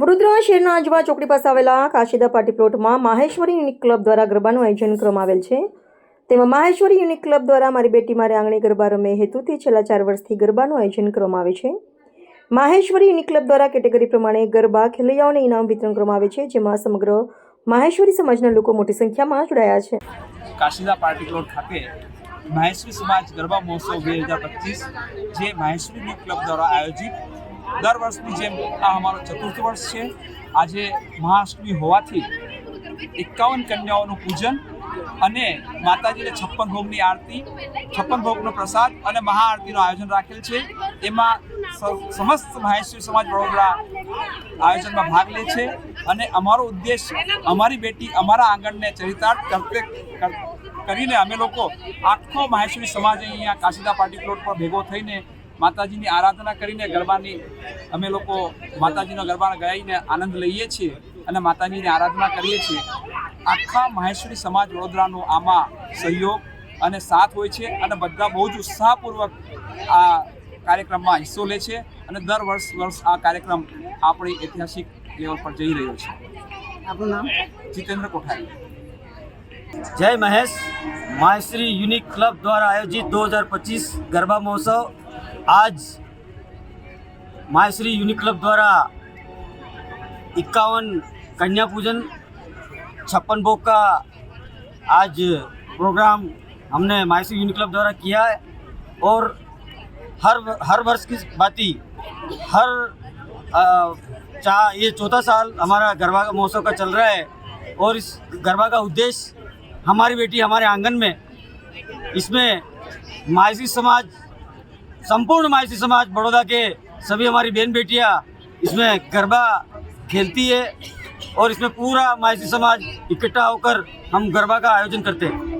વડોદરા શહેરના આજવા ચોકડી પાસે આવેલા કાશીદા પાર્ટી પ્લોટમાં માહેશ્વરી યુનિક ક્લબ દ્વારા ગરબાનું આયોજન કરવામાં આવેલ છે. તેમાં માહેશ્વરી યુનિક ક્લબ દ્વારા મારી બેટી મારે આંગણે ગરબા રમે હેતુથી છેલ્લા ચાર વર્ષથી ગરબાનું આયોજન કરવામાં આવે છે. માહેશ્વરી યુનિક ક્લબ દ્વારા કેટેગરી પ્રમાણે ગરબા, ખેલૈયાઓને ઇનામ વિતરણ કરવામાં આવે છે, જેમાં સમગ્ર માહેશ્વરી સમાજના લોકો મોટી સંખ્યામાં જોડાયા છે. કાશીદા પાર્ટી પ્લોટ ખાતે મહેશ્વરી સમાજ ગરબા મહોત્સવ બે હજાર પચીસ, જે મહેશ્વરી યુનિક ક્લબ દ્વારા આયોજિત દર વર્ષની જેમ આ અમારો ચતુર્થ વર્ષ છે. આજે મહાષ્ટમી હોવાથી એકાવન કન્યાઓનું પૂજન અને માતાજીને છપ્પન ભોગની આરતી, છપ્પન ભોગનો પ્રસાદ અને મહાઆરતીનું આયોજન રાખેલ છે. એમાં સમસ્ત મહેશ્વરી સમાજ વડોદરા આયોજનમાં ભાગ લે છે અને અમારો ઉદ્દેશ અમારી બેટી અમારા આંગણને ચરિતાર્થ કરતે, કર- કરીને અમે લોકો આખો મહેશ્વરી સમાજ અહીંયા કાશીદા પાર્ટી પ્લોટ પર ભેગો થઈને માતાજીની આરાધના કરીને ગરબાની અમે લોકો માતાજીનો ગરબા ગાઈને આનંદ લઈએ છીએ અને માતાજીની આરાધના કરીએ છીએ. આખા મહેશ્વરી સમાજ વડોદરાનો આમાં સહયોગ અને સાથ હોય છે અને બધા બહુ જ ઉત્સાહપૂર્વક આ કાર્યક્રમમાં હિસ્સો લે છે અને દર વર્ષ વર્ષ આ કાર્યક્રમ આપણી ઐતિહાસિક લેવલ પર જઈ રહ્યો છે. આપણું નામ? જીતેન્દ્ર કોઠારી. જય મહેશ. માહેશ્રી યુનિક ક્લબ દ્વારા આયોજિત દો હજાર પચીસ ગરબા મહોત્સવ आज मायश्री यूनिक क्लब द्वारा इक्यावन कन्या पूजन छप्पन भोग का आज प्रोग्राम हमने मायश्री यूनिक क्लब द्वारा किया है। और हर हर वर्ष की भांति हर अ, चा ये चौथा साल हमारा गरबा का महोत्सव का चल रहा है। और इस गरबा का उद्देश्य हमारी बेटी हमारे आँगन में इसमें मायसी समाज संपूर्ण मायसी समाज बड़ौदा के सभी हमारी बहन बेटियाँ इसमें गरबा खेलती है और इसमें पूरा मायसी समाज इकट्ठा होकर हम गरबा का आयोजन करते हैं।